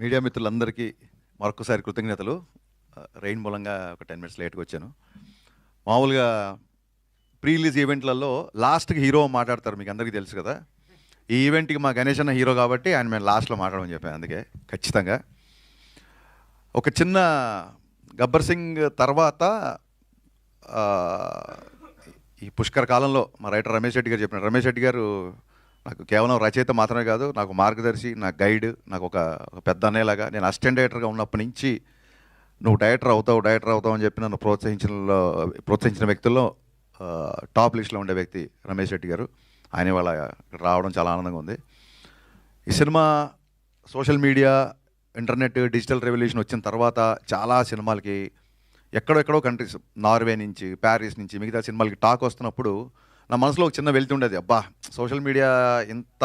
Media మిత్రులందరికీ మరొకసారి కృతజ్ఞతలు. రెయిన్ మూలంగా ఒక టెన్ మినిట్స్ లేట్గా వచ్చాను. మామూలుగా ప్రీ రిలీజ్ ఈవెంట్లలో లాస్ట్కి హీరో మాట్లాడతారు మీకు అందరికీ తెలుసు కదా. ఈ ఈవెంట్కి మా గణేష్ అన్న హీరో కాబట్టి ఆయన మేము లాస్ట్లో మాట్లాడమని చెప్పాను అందుకే ఖచ్చితంగా. ఒక చిన్న గబ్బర్ సింగ్ తర్వాత ఈ పుష్కర కాలంలో మా రైటర్ రమేష్ రెడ్డి గారు చెప్పిన రమేష్ రెడ్డి గారు నాకు కేవలం రచయిత మాత్రమే కాదు నాకు మార్గదర్శి నా గైడ్ నాకు ఒక పెద్ద అనేలాగా నేను అసిస్టెంట్ డైరెక్టర్గా ఉన్నప్పటి నుంచి నువ్వు డైరెక్టర్ అవుతావు డైరెక్టర్ అవుతావు అని చెప్పి నన్ను ప్రోత్సహించిన ప్రోత్సహించిన వ్యక్తుల్లో టాప్ లిస్ట్లో ఉండే వ్యక్తి రమేష్ రెడ్డి గారు. ఆయన వాళ్ళ రావడం చాలా ఆనందంగా ఉంది. ఈ cinema social media internet digital revolution వచ్చిన తర్వాత చాలా సినిమాలకి ఎక్కడెక్కడో కంట్రీస్ నార్వే నుంచి ప్యారిస్ నుంచి మిగతా సినిమాలకి టాక్ వస్తున్నప్పుడు నా మనసులో ఒక చిన్న వెళ్తూ ఉండేది అబ్బా సోషల్ మీడియా ఇంత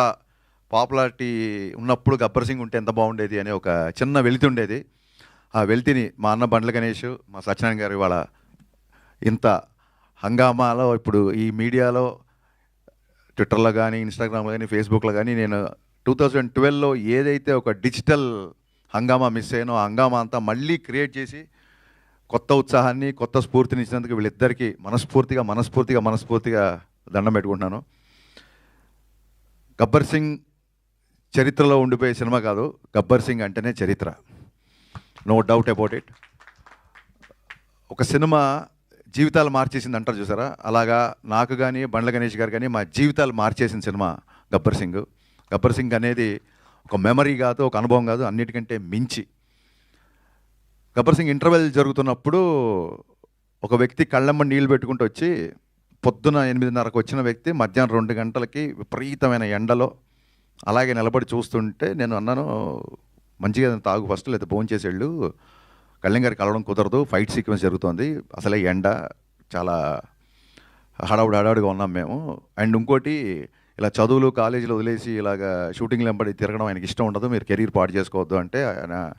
పాపులారిటీ ఉన్నప్పుడు గబ్బర్ సింగ్ ఉంటే ఎంత బాగుండేది అనే ఒక చిన్న వెలితి ఉండేది ఆ వెలితిని మా అన్న బండ్ల గణేష్ మా సత్యనారాయణ గారు ఇవాళ ఇంత హంగామాలో ఇప్పుడు ఈ మీడియాలో ట్విట్టర్లో కానీ ఇన్స్టాగ్రామ్లో కానీ ఫేస్బుక్లో కానీ నేను టూ థౌజండ్ ట్వెల్వ్లో ఏదైతే ఒక డిజిటల్ హంగామా మిస్ అయ్యానో ఆ హంగామా అంతా మళ్ళీ క్రియేట్ చేసి కొత్త ఉత్సాహాన్ని కొత్త స్ఫూర్తిని ఇచ్చినందుకు వీళ్ళిద్దరికీ మనస్ఫూర్తిగా మనస్ఫూర్తిగా మనస్ఫూర్తిగా దండం పెట్టుకుంటున్నాను. గబ్బర్ సింగ్ చరిత్రలో ఉండిపోయే సినిమా కాదు. గబ్బర్ సింగ్ అంటేనే చరిత్ర. నో డౌట్ అబౌట్ ఇట్ ఒక సినిమా జీవితాలు మార్చేసింది అంటారు చూసారా? అలాగా నాకు కానీ బండ్ల గణేష్ గారు కానీ మా జీవితాలు మార్చేసిన సినిమా గబ్బర్ సింగ్. గబ్బర్ సింగ్ అనేది ఒక మెమరీ కాదు ఒక అనుభవం కాదు అన్నిటికంటే మించి. గబ్బర్ సింగ్ ఇంటర్వెల్ జరుగుతున్నప్పుడు ఒక వ్యక్తి కళ్ళమ్మ నీళ్ళు పెట్టుకుంటూ వచ్చి పొద్దున ఎనిమిదిన్నరకు వచ్చిన వ్యక్తి మధ్యాహ్నం రెండు గంటలకి విపరీతమైన ఎండలో అలాగే నిలబడి చూస్తుంటే నేను అన్నాను మంచిగా ఏదైనా తాగు ఫస్ట్ లేదా భోజనం చేసేళ్ళు కళ్యాణ్ గారికి కలవడం కుదరదు. ఫైట్ సీక్వెన్స్ జరుగుతుంది. అసలే ఎండ చాలా హడావుడు హడావుడిగా ఉన్నాం మేము. అండ్ ఇంకోటి ఇలా చదువులు కాలేజీలు వదిలేసి ఇలాగ షూటింగ్లు వెంబడి తిరగడం ఆయనకి ఇష్టం ఉండదు. మీరు కెరీర్ పాటు చేసుకోవద్దు అంటే ఆయన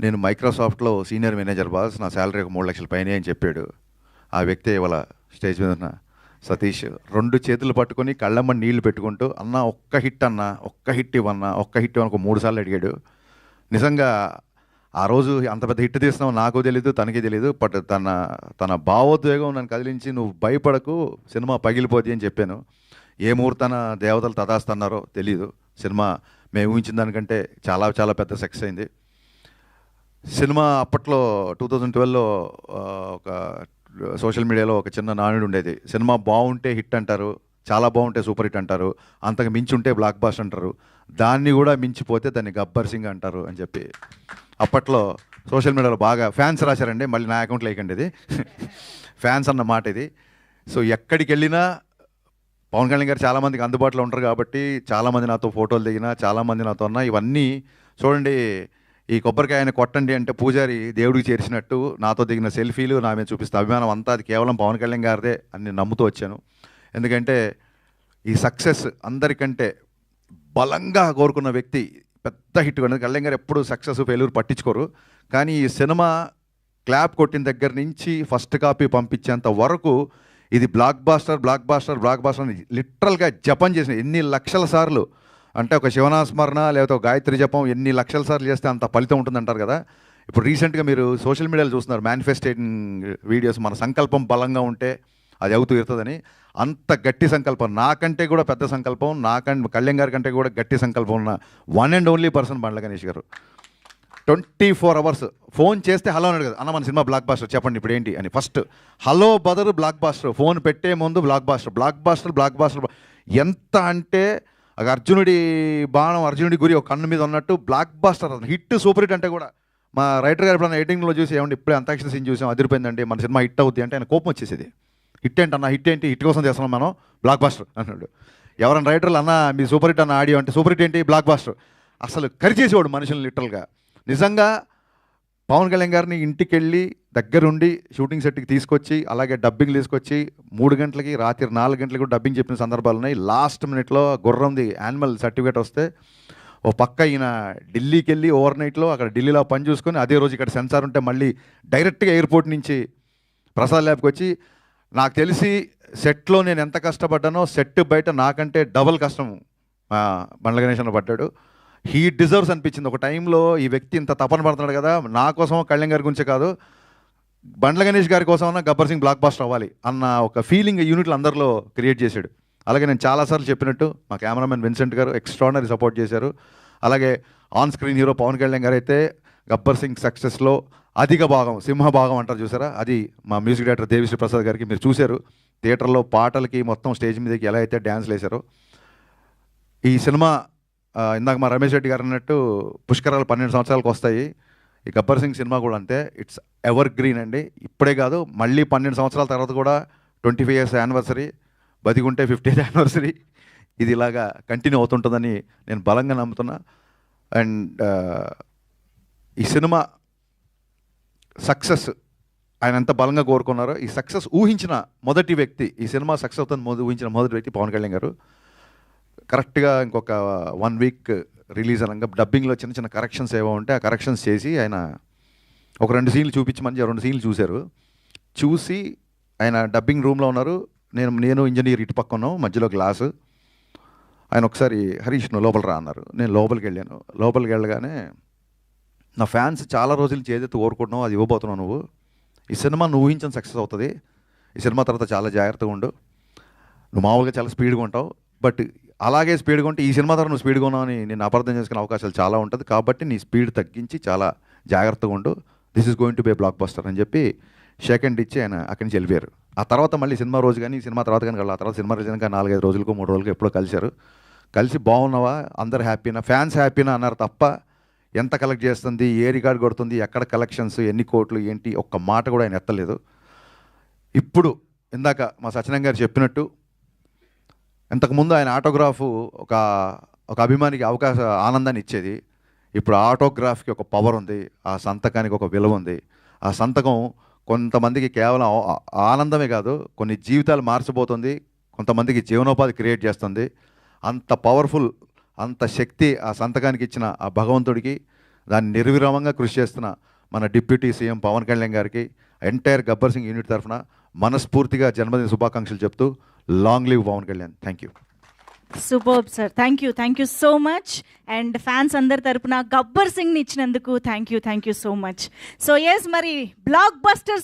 నేను మైక్రోసాఫ్ట్లో సీనియర్ మేనేజర్ బాస్ నా శాలరీ ఒక మూడు లక్షల పైనే అని చెప్పాడు. ఆ వ్యక్తి ఇవాళ స్టేజ్ మీద ఉన్న. సతీష్ రెండు చేతులు పట్టుకొని కళ్ళమ్మ నీళ్ళు పెట్టుకుంటూ అన్న ఒక్క హిట్ అన్న ఒక్క హిట్ ఇవ్వన్న ఒక్క హిట్ ఇవ్వను ఒక మూడు సార్లు అడిగాడు. నిజంగా ఆ రోజు అంత పెద్ద హిట్ తీస్తున్నావు నాకు తెలియదు తనకి తెలియదు బట్ తన తన భావోద్వేగం నన్ను కదిలించి నువ్వు భయపడకు సినిమా పగిలిపోద్ది అని చెప్పాను. ఏ ముహూర్తాన దేవతలు తదాస్తన్నారో తెలియదు సినిమా మేము ఊహించిన దానికంటే చాలా చాలా పెద్ద సక్సెస్ అయింది. సినిమా అప్పట్లో టూ థౌజండ్ ట్వెల్వ్లో ఒక సోషల్ మీడియాలో ఒక చిన్న నానుడు ఉండేది. సినిమా బాగుంటే హిట్ అంటారు చాలా బాగుంటే సూపర్ హిట్ అంటారు అంతకు మించి ఉంటే బ్లాక్ బాస్ అంటారు దాన్ని కూడా మించిపోతే దాన్ని గబ్బర్ సింగ్ అంటారు అని చెప్పి. అప్పట్లో సోషల్ మీడియాలో బాగా ఫ్యాన్స్ రాశారండి మళ్ళీ నా అకౌంట్లో వేయకండి ఇది. ఫ్యాన్స్ అన్న మాట ఇది. సో ఎక్కడికి వెళ్ళినా పవన్ కళ్యాణ్ గారు చాలామందికి అందుబాటులో ఉంటారు కాబట్టి చాలామంది నాతో ఫోటోలు దిగినా చాలామంది నాతో ఉన్నా ఇవన్నీ చూడండి ఈ కొబ్బరికాయని కొట్టండి అంటే పూజారి దేవుడికి చేర్చినట్టు నాతో దిగిన సెల్ఫీలు నా మీద చూపిస్తే అభిమానం అంతా అది కేవలం పవన్ కళ్యాణ్ గారిదే అని నేను నమ్ముతూ వచ్చాను. ఎందుకంటే ఈ సక్సెస్ అందరికంటే బలంగా కోరుకున్న వ్యక్తి పెద్ద హిట్ కొన్నది కళ్యాణ్ గారు ఎప్పుడు సక్సెస్ ఫెయిల్యూర్ పట్టించుకోరు. కానీ ఈ సినిమా క్లాప్ కొట్టిన దగ్గర నుంచి ఫస్ట్ కాపీ పంపించేంత వరకు ఇది blockbuster blockbuster blockbuster లిటరల్గా జపం చేసిన ఎన్ని లక్షల సార్లు అంటే ఒక శివనాస్మరణ లేకపోతే ఒక గాయత్రి జపం ఎన్ని లక్షల సార్లు చేస్తే అంత ఫలితం ఉంటుందంటారు కదా? ఇప్పుడు రీసెంట్గా మీరు సోషల్ మీడియాలో చూస్తున్నారు మేనిఫెస్టేటింగ్ వీడియోస్ మన సంకల్పం బలంగా ఉంటే అది అవుతూ ఇరుతుందని. అంత గట్టి సంకల్పం నాకంటే కూడా పెద్ద సంకల్పం నాకంటే కళ్యాణ్ గారి కంటే కూడా గట్టి సంకల్పం ఉన్న one and only person Bandla Ganesh గారు. ట్వంటీ ఫోర్ అవర్స్ ఫోన్ చేస్తే హలో అన్నాడు కదా అన్న మన సినిమా బ్లాక్ బాస్టర్ చెప్పండి ఇప్పుడు ఏంటి? అని. First hello బదరు blockbuster phone పెట్టే ముందు blockbuster blockbuster blockbuster ఎంత అంటే ఒక అర్జునుడి బాణం అర్జునుడి గురి ఒక కన్ను మీద ఉన్నట్టు blockbuster hit super hit అంటే కూడా మా రైటర్ గారు ఎప్పుడన్నా ఎడిటింగ్లో చూసి ఏమంటే ఇప్పుడే అంతాక్షరి సీన్ చూసాం అదిరిపోయిందండి మన సినిమా హిట్ అవుద్ది అంటే ఆయన కోపం వచ్చేసేది. హిట్ ఏంటి అన్న హిట్ ఏంటి హిట్ కోసం చేస్తున్నాం మనం బ్లాక్ బాస్టర్ అన్నాడు. ఎవరైనా రైటర్లు అన్న మీ సూపర్ హిట్ అన్న ఆడియో అంటే సూపర్ హిట్ ఏంటి బ్లాక్ బాస్టర్ అసలు కరిచేసేవాడు మనుషుల్ని లిటరల్గా నిజంగా పవన్ కళ్యాణ్ గారిని ఇంటికి వెళ్ళి దగ్గరుండి షూటింగ్ సెట్కి తీసుకొచ్చి అలాగే డబ్బింగ్ తీసుకొచ్చి మూడు గంటలకి రాత్రి నాలుగు గంటలకి కూడా డబ్బింగ్ చెప్పిన సందర్భాలు ఉన్నాయి. లాస్ట్ మినిట్లో గుర్రంది యానిమల్ సర్టిఫికేట్ వస్తే ఓ పక్క ఈయన ఢిల్లీకి వెళ్ళి ఓవర్ నైట్లో అక్కడ ఢిల్లీలో పని చూసుకొని అదే రోజు ఇక్కడ సెన్సార్ ఉంటే మళ్ళీ డైరెక్ట్గా ఎయిర్పోర్ట్ నుంచి ప్రసాద్ ల్యాబ్కి వచ్చి నాకు తెలిసి సెట్లో నేను ఎంత కష్టపడ్డానో సెట్ బయట నాకంటే డబల్ కష్టం. బండ్ల గణేష్ పడ్డాడు. హీ డిజర్వ్స్ అనిపించింది. ఒక టైంలో ఈ వ్యక్తి ఇంత తపన పడుతున్నాడు కదా నా కోసం కళ్యాణ్ గారి గురించే కాదు బండ్ల గణేష్ గారి కోసం గబ్బర్ సింగ్ బ్లాక్ బాస్టర్ అవ్వాలి అన్న ఒక ఫీలింగ్ యూనిట్లు అందరిలో క్రియేట్ చేశాడు. అలాగే నేను చాలాసార్లు చెప్పినట్టు మా కెమెరామెన్ విన్సెంట్ గారు ఎక్స్ట్రానరీ సపోర్ట్ చేశారు. అలాగే on screen hero Pavan Kalyan గారు అయితే గబ్బర్ సింగ్ సక్సెస్లో అధిక భాగం సింహ భాగం అంటారు చూసారా? అది మా మ్యూజిక్ డైరెక్టర్ దేవిశ్రీ ప్రసాద్ గారికి మీరు చూశారు. థియేటర్లో పాటలకి మొత్తం స్టేజ్ మీదకి ఎలా అయితే డ్యాన్స్లు వేశారో ఈ సినిమా ఇందాక మా రమేష్ రెడ్డి గారు అన్నట్టు పుష్కరాలు పన్నెండు సంవత్సరాలకు వస్తాయి. ఈ గబ్బర్ సింగ్ సినిమా కూడా అంతే. ఇట్స్ ఎవర్ గ్రీన్ అండి. ఇప్పుడే కాదు మళ్ళీ పన్నెండు సంవత్సరాల తర్వాత కూడా ట్వంటీ ఫైవ్ ఇయర్స్ యానివర్సరీ బతికుంటే ఫిఫ్టీ యానివర్సరీ. ఇది ఇలాగా కంటిన్యూ అవుతుంటుందని నేను బలంగా నమ్ముతున్నా. అండ్ ఈ సినిమా సక్సెస్ ఆయన ఎంత బలంగా కోరుకున్నారో ఈ సక్సెస్ ఊహించిన మొదటి వ్యక్తి ఈ సినిమా సక్సెస్ అవుతుంది ఊహించిన మొదటి వ్యక్తి పవన్ కళ్యాణ్ గారు. కరెక్ట్గా ఇంకొక వన్ వీక్ రిలీజ్ అనగా డబ్బింగ్లో చిన్న చిన్న కరెక్షన్స్ ఏవో ఉంటే ఆ కరెక్షన్స్ చేసి ఆయన ఒక రెండు సీన్లు చూపించమని రెండు సీన్లు చూశారు. చూసి ఆయన డబ్బింగ్ రూమ్లో ఉన్నారు. నేను నేను ఇంజనీర్ ఇటు పక్క ఉన్నాం మధ్యలో గ్లాసు. ఆయన ఒకసారి హరీష్ నువ్వు లోపల రా అన్నారు. నేను లోపలికి వెళ్ళాను. లోపలికి వెళ్ళగానే నా ఫ్యాన్స్ చాలా రోజులు ఏదైతే కోరుకుంటున్నావు అది ఇవ్వబోతున్నావు నువ్వు. ఈ సినిమా నువ్వు ఊహించిన సక్సెస్ అవుతుంది. ఈ సినిమా తర్వాత చాలా జాగ్రత్తగా ఉండు. నువ్వు మామూలుగా చాలా స్పీడ్గా ఉంటావు. బట్ అలాగే స్పీడ్గా ఉంటే ఈ సినిమా ద్వారా నువ్వు స్పీడ్గా ఉన్నావు అని నేను అపార్థం చేసుకునే అవకాశాలు చాలా ఉంటుంది. కాబట్టి నీ స్పీడ్ తగ్గించి చాలా జాగ్రత్తగా ఉండు. This is going to be blockbuster అని చెప్పి సెకండ్ ఇచ్చి ఆయన అక్కడి నుంచి వెళ్ళిపోయారు. ఆ తర్వాత మళ్ళీ సినిమా రోజు కానీ సినిమా తర్వాత కానీ ఆ తర్వాత సినిమా రోజు కానీ నాలుగైదు రోజులకు మూడు రోజులకు ఎప్పుడో కలిశారు. కలిసి బాగున్నావా? అందరు హ్యాపీనా? ఫ్యాన్స్ హ్యాపీనా అన్నారు తప్ప ఎంత కలెక్ట్ చేస్తుంది? ఏ రికార్డ్ కొడుతుంది? ఎక్కడ కలెక్షన్స్ ఎన్ని కోట్లు? ఏంటి? ఒక్క మాట కూడా ఆయన ఎత్తలేదు. ఇప్పుడు ఇందాక మా సత్యనారాయణ గారు చెప్పినట్టు ఇంతకుముందు ఆయన ఆటోగ్రాఫ్ ఒక ఒక అభిమానికి అవకాశ ఆనందాన్ని ఇచ్చేది. ఇప్పుడు ఆటోగ్రాఫ్కి ఒక పవర్ ఉంది ఆ సంతకానికి ఒక విలువ ఉంది. ఆ సంతకం కొంతమందికి కేవలం ఆనందమే కాదు కొన్ని జీవితాలు మార్చబోతుంది కొంతమందికి జీవనోపాధి క్రియేట్ చేస్తుంది. అంత పవర్ఫుల్ అంత శక్తి ఆ సంతకానికి ఇచ్చిన ఆ భగవంతుడికి దాన్ని నిర్విరామంగా కృషి చేస్తున్న మన డిప్యూటీ సీఎం పవన్ కళ్యాణ్ గారికి ఎంటైర్ గబ్బర్ సింగ్ యూనిట్ తరఫున మనస్ఫూర్తిగా జన్మదిన శుభాకాంక్షలు చెప్తూ long live Pavan Kalyan. Thank you super sir thank you thank you so much and fans అందరి తరపున గబ్బర్ సింగ్ని ఇచ్చినందుకు thank you thank you so much so yes మరి బ్లాక్ బస్టర్స్